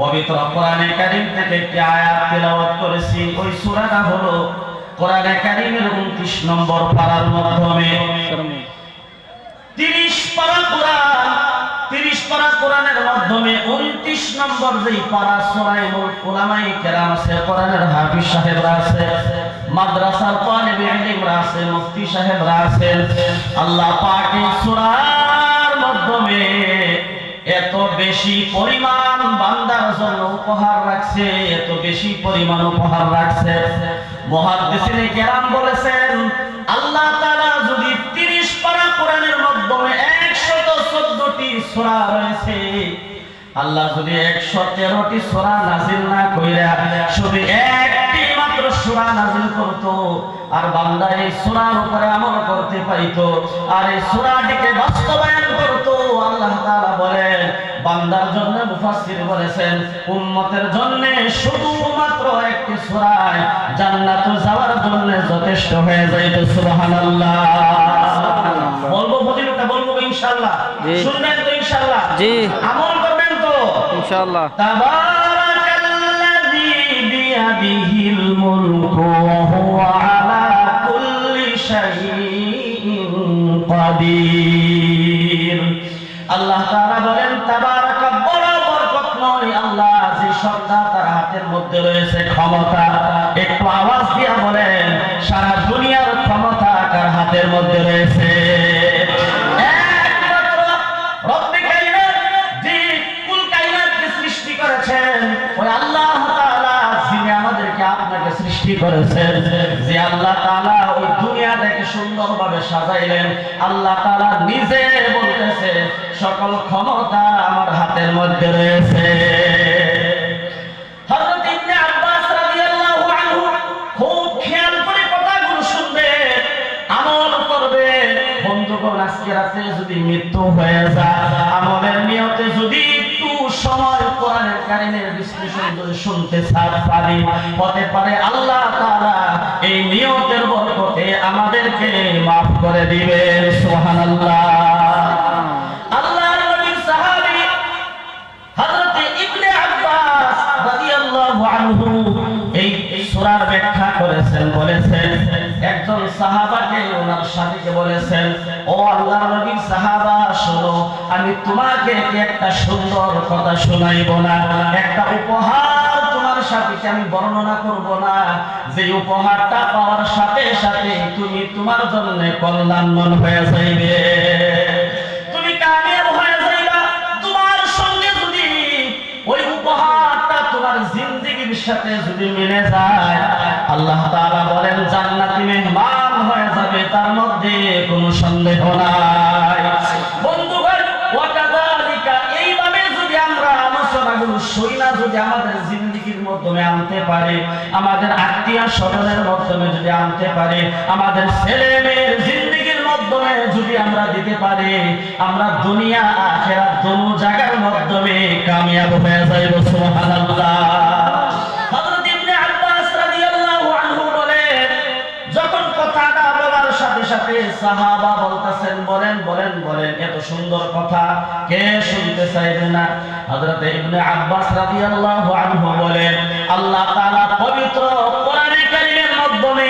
পবিত্র কোরআনে কারীম থেকে একটি আয়াত তেলাওয়াত করেছি। ওই হলো কোরআনে কারীমের 29 নম্বর মাধ্যমে। 30 পারা কোরআন 30 পারা কোরআনের মাধ্যমে 29 নম্বর যেই মুল উলামায়ে কেরাম আছে, কোরআনের হাফিজ সাহেবরা আছে, মাদ্রাসার আছে, মুফতি সাহেবরা আছেন। আল্লাহ পাক এই সূরার মাধ্যমে বেশি পরিমাণ বান্দার জন্য উপহার রাখছে, এত বেশি পরিমাণ উপহার রাখছে। মহাদেশিনে কেরাম বলেছেন, আল্লাহ তাআলা যদি 30 পারা কোরআনের মাধ্যমে 114টি সূরা রয়েছে, আল্লাহ যদি 113টি সূরা নাযিল না কইরা শুধু এক সূরা নাজিল করত আর বান্দা এই সূরার উপরে আমল করতে পাইত আর এই সূরাটিকে বাস্তবায়ন করত। আল্লাহ তাআলা বলেন বান্দার জন্য মুফাসসির বলেছেন উম্মতের জন্য শুধু মাত্র একটি সূরা জান্নাতে যাওয়ার জন্য যথেষ্ট হয়ে যাইত সুবহানাল্লাহ। বলব ফজিলতটা বলব ইনশাআল্লাহ। শুনবেন তো ইনশাআল্লাহ। জি। আমল করবেন তো। ইনশাআল্লাহ। তাবা بيده الملك وهو على كل شيء قدير আল্লাহ তাআলা বলেন তাবারাক বড় বরকতময় আল্লাহ যে সত্তা তার হাতের মধ্যে রয়েছে ক্ষমতা একটু আওয়াজ দিয়া বলেন সারা দুনিয়ার ক্ষমতা কার হাতের মধ্যে রয়েছে করেছেন যে আল্লাহ তাআলা ওই দুনিয়াটাকে সুন্দরভাবে সাজাইলেন। আল্লাহ তাআলা নিজে বলতেছে, সকল ক্ষমতা আমার হাতের মধ্যে রয়েছে। আল্লাহ করেছেন, বলেছেন, একজন সাহাবাকে বলেছেন, ও শোনো, আমি তোমাকে একটা সুন্দর কথা একটা উপহার তোমার সাথীকে আমি বর্ণনা করব না? যে উপহারটা পাওয়ার সাথে সাথে তুমি তোমার জন্য কল্যাণমন হয়ে যাইবে। হয়ে যাবে, তার মধ্যে কোনো সন্দেহ নাই। যদি আমরা আমাদের জিন্দেগির মাধ্যমে আনতে পারে, আমাদের আত্মীয় স্বজনের মাধ্যমে যদি আনতে পারে, আমাদের ছেলে মেয়ের জিন্দেগির মাধ্যমে যদি আমরা দিতে পারি, আমরা দুনিয়া, আখেরাত, দোনো জায়গার মাধ্যমে কামিয়াব হয়ে যাইব, সুবহানাল্লাহ। সাথে সাহাবা বলতেছেন, বলেন বলেন বলেন, এত সুন্দর কথা কে শুনতে চাইবে না? হযরত ইবনে আব্বাস রাদিয়াল্লাহু আনহু বলেন, আল্লাহ তাআলা পবিত্র কোরআনে কারীমের মাধ্যমে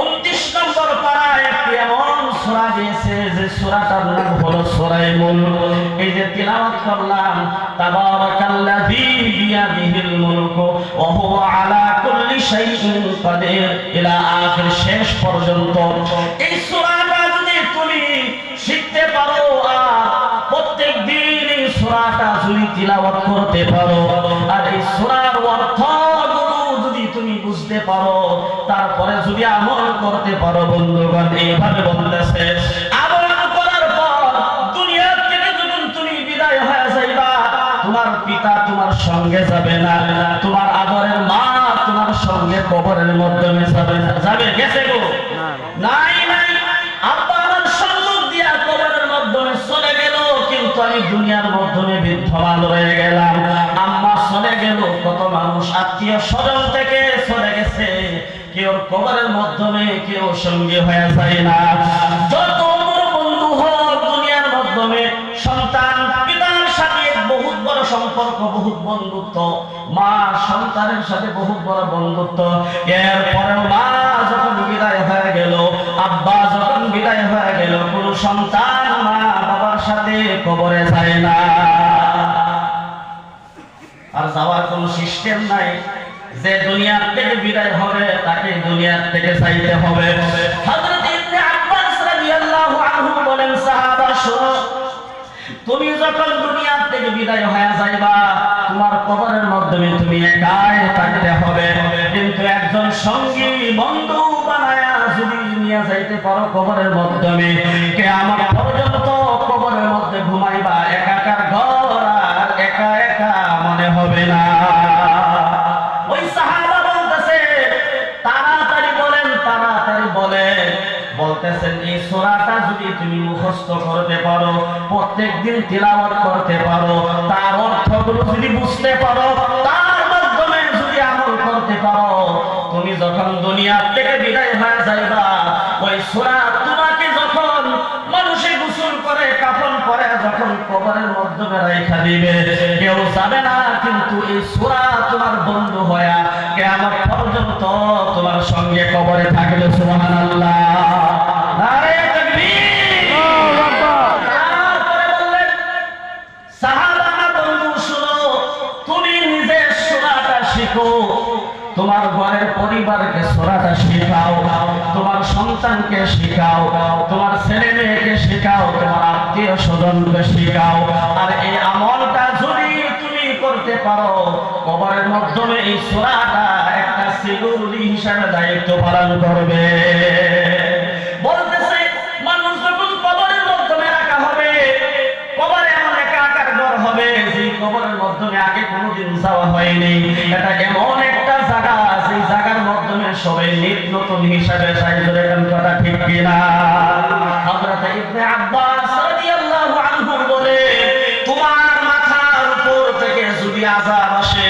29 নম্বর পারায় একটি এমন সূরা দিয়েছে যে সূরাটার নাম হলো সূরায়ে মুলক এই যে তিলাওয়াত করলাম, তাবারাকাল্লাযী বিয়াদিহিল মুলকু, ওয়া হুয়া আলা কুল্লি শেষ পর্যন্ত। এই যদি তুমি শিখতে পারো এই যদি করতে পারো, আর এই তুমি বুঝতে পারো, তারপরে যদি আমল করতে পারো, বন্ধুগণ, এইভাবে বলতেছে, আমল করার পর দুনিয়া থেকে যখন তুমি বিদায় হয়ে যাইবা, তোমার পিতা তোমার সঙ্গে যাবে না, তোমার কবরের মাধ্যমে যাবে যাবে গেছে গো। নাই নাই। আব্বা আমার সম্মুখ দিয়া কবরের মাধ্যমে চলে গেল কিন্তু আমি দুনিয়ার মাধ্যমে বিদ্ধমান রয়ে গেলাম। আম্মা চলে গেল কত মানুষ আত্মীয় স্বজন থেকে চলে গেছে। কেউ কবরের মাধ্যমে কেউ সঙ্গে হয়ে যায় না। যত সম্পর্ক বহুত বন্ধুত্ব মা সন্তানের সাথে বহুত বড় বন্ধুত্ব। এরপরে মা যখন বিদায় হয়ে গেল, আব্বা যখন বিদায় হয়ে গেল, কোন সন্তান মা বাবার সাথে কবরে যায় না। আর যাওয়ার কোন সিস্টেম নাই। যে দুনিয়ার থেকে বিদায় হবে, তাকে দুনিয়ার থেকে চাইতে হবে। হযরত ইবনে আব্বাস রাদিয়াল্লাহু আনহু বলেন, সাহাবা, শোনো তুমি যখন দুনিয়ার থেকে বিদায় হয়ে যাইবা, তোমার কবরের মাধ্যমে তুমি একাই থাকতে হবে। কিন্তু একজন সঙ্গী, বন্ধু বানায়া যদি নিয়ে যাইতে পারো কবরের মাধ্যমে, কে আমার পর্যন্ত করতে পারো প্রত্যেকদিন তিলাওয়াত করতে পারো। তার অর্থগুলো যদি বুঝতে পারো, তার মাধ্যমে যদি আমল করতে পারো, তুমি যখন দুনিয়া থেকে বিদায় হয়ে যাইবা, ওই সূরা তোমাকে যখন মানুষে গোসল করে, কাফন পরে, যখন কবরের মাধ্যমে রেখা দিবে, কেউ যাবে না কিন্তু এই সূরা তোমার বন্ধু হয়া কিয়ামত পর্যন্ত তোমার সঙ্গে কবরে থাকবে, সুবহানাল্লাহ। নারে তাকবীর! তোমার ঘরের পরিবারকে সূরাটা শেখাও, তোমার সন্তানকে শেখাও, তোমার ছেলে মেয়েকে শেখাও, তোমার আত্মীয় স্বজনকে শেখাও। আর এই আমলটা যদি তুমি করতে পারো, কবরের মাধ্যমে এই সূরাটা একটা সিকিউরিটি হিসাবে দায়িত্ব পালন করবে। কবরের মাধ্যমে রাখা হবে, কবরে কবরের মাধ্যমে আগে কোনোদিন যাওয়া হয়নি। এটা এমন একটা জায়গা সেই জায়গার মাধ্যমে সবাই নিত নতুন হিসাবে সাইজের এখন কথা ঠিক কিনা? ইবনে আব্বাস রাদিয়াল্লাহু আনহু বলে, তোমার মাথার উপর থেকে যদি আযাব আসে,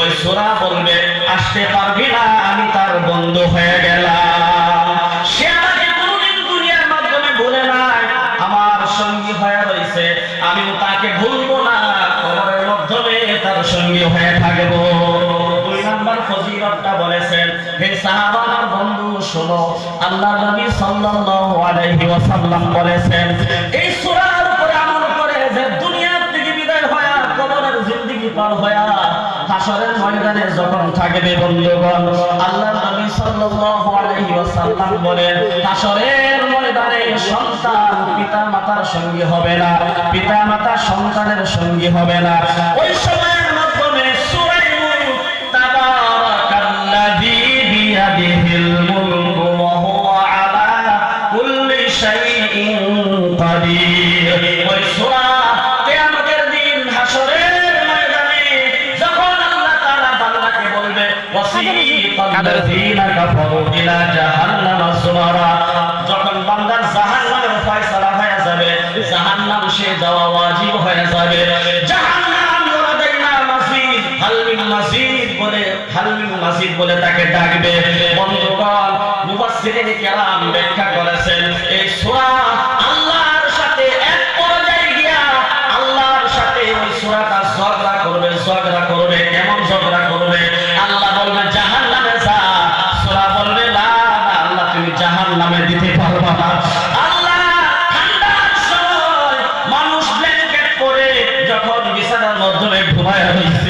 ওই সূরা বলবে, আসতে পারবি না, আমি তার বন্ধু হয়ে গেলাম। সে আমাকে কোনোদিন দুনিয়ার মাধ্যমে বলে নাই। আমার সঙ্গী হয়ে রয়েছে, আমিও তাকে ভুলবো না, কবরের মাধ্যমে তার সঙ্গী হয়ে থাকব। আল্লাহ নবী সাল্লাল্লাহু আলাইহি ওয়াসাল্লাম বলেছেন, এই সূরার উপরে আমল করে যে দুনিয়ার থেকে বিদায় হয়া কবরের জিন্দেগি পার হয়া হাসরের ময়দানে যখন থাকবে বন্ধুগণ, আল্লাহ নবী সাল্লাল্লাহু আলাইহি ওয়াসাল্লাম বলেন হাসরের ময়দানে সন্তান পিতা মাতার সঙ্গী হবে না পিতা মাতা সন্তানের সঙ্গী হবে না। ওই সময়ের হাল মাসিদ বলে তাকে ডাকবে। বন্ধুগণ মুফাসসিরিন কেরাম ব্যাখ্যা করেছেন এই সূরা আল্লাহর সাথে এক পর্যায়ে গিয়া আল্লাহর সাথে ওই সূরাটা ঝগড়া করবে ঝগড়া করবে কেমন ঝগড়া করবে? আল্লাহ বলবে জাহান্নামে যা। সূরা বলবে না, আল্লাহ তুমি জাহান্নামে দিতে পারবা না।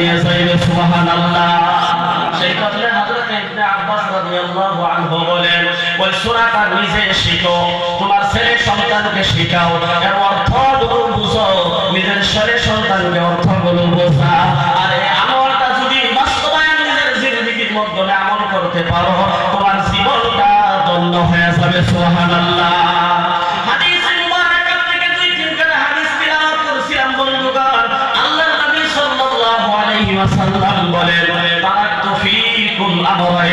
নিয়ে যাইবে, সুবহানাল্লাহ। সেই হযরত ইবনে আব্বাস রাদিয়াল্লাহু আনহু বলেন, ওই সূরাটা নিজে শিখো, তোমার ছেলে সন্তানকে শেখাও। এর বুঝো, নিজের ছেলে সন্তানকে আর এই আমলটা যদি বাস্তবায়ন নিজের মাধ্যমে আমল করতে পারো, তোমার জীবনটা ধন্য হয়ে যাবে, সুবহানাল্লাহ।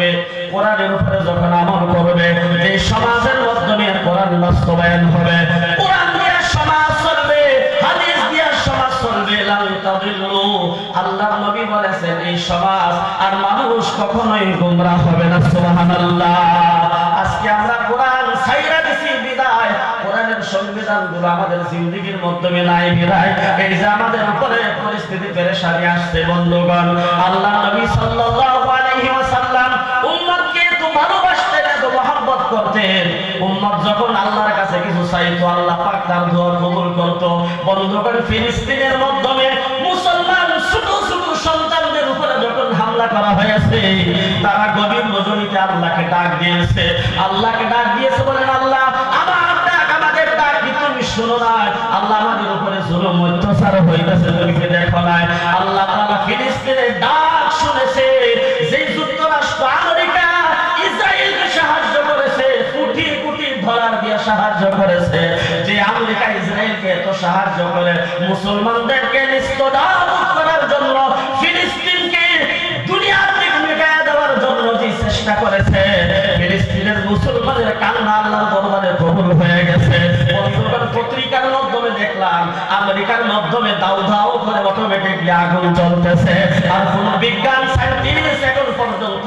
ধরবে কোরআনের উপরে যখন আমল করবে, এই সমাজের মাধ্যমে কোরআন বাস্তবায়ন হবে। সংবিধানগুলো আমাদের জিন্দগির মাধ্যমে নাই, বিদায়। এই যে আমাদের উপরে পরিস্থিতি পেরেশানি আসছে, বন্ধুগণ। আল্লাহ নবী সাল্লাল্লাহু আলাইহি ভালোবাসতেন এত মহব্বত করতেন। উম্মত যখন আল্লাহর কাছে কিছু চাইতো, আল্লাহ পাক তার দোয়া কবুল করত। বন্ধুগণ, ফিলিস্তিনের মাধ্যমে মুসলমান ছোট ছোট সন্তানদের উপরে যখন হামলা করা হয়েছে, তারা গভীর রজনীতে আল্লাহকে ডাক দিয়েছে। আল্লাহকে ডাক দিয়েছে বলেন, আল্লাহ, আমার ডাক আমাদের ডাক কি তুমি শোনো না আল্লাহ আমাদের উপরে জুলুম, অত্যাচার হইতেছে, তুমি দেখো না আল্লাহ তাআলা ফিলিস্তিনের ডাক শুনেছে। সাহায্য করেছে যে আমেরিকা ইসরায়েলকে এত সাহায্য করে মুসলমানদেরকে করার জন্য, ফিলিস্তিনকে দুনিয়ার থেকে মিটায় দেওয়ার জন্য যে চেষ্টা করেছে, ফিলিস্তিনের মুসলমানের কান্না দরবারে হয়ে গেছে। পত্রিকার মাধ্যমে দেখলাম, আমেরিকার মাধ্যমে দাউ দাউ করে অটোমেটিকলি আগুন জ্বলতেছে। আর কোন বিজ্ঞান সায়েন্টিস্ট এখন পর্যন্ত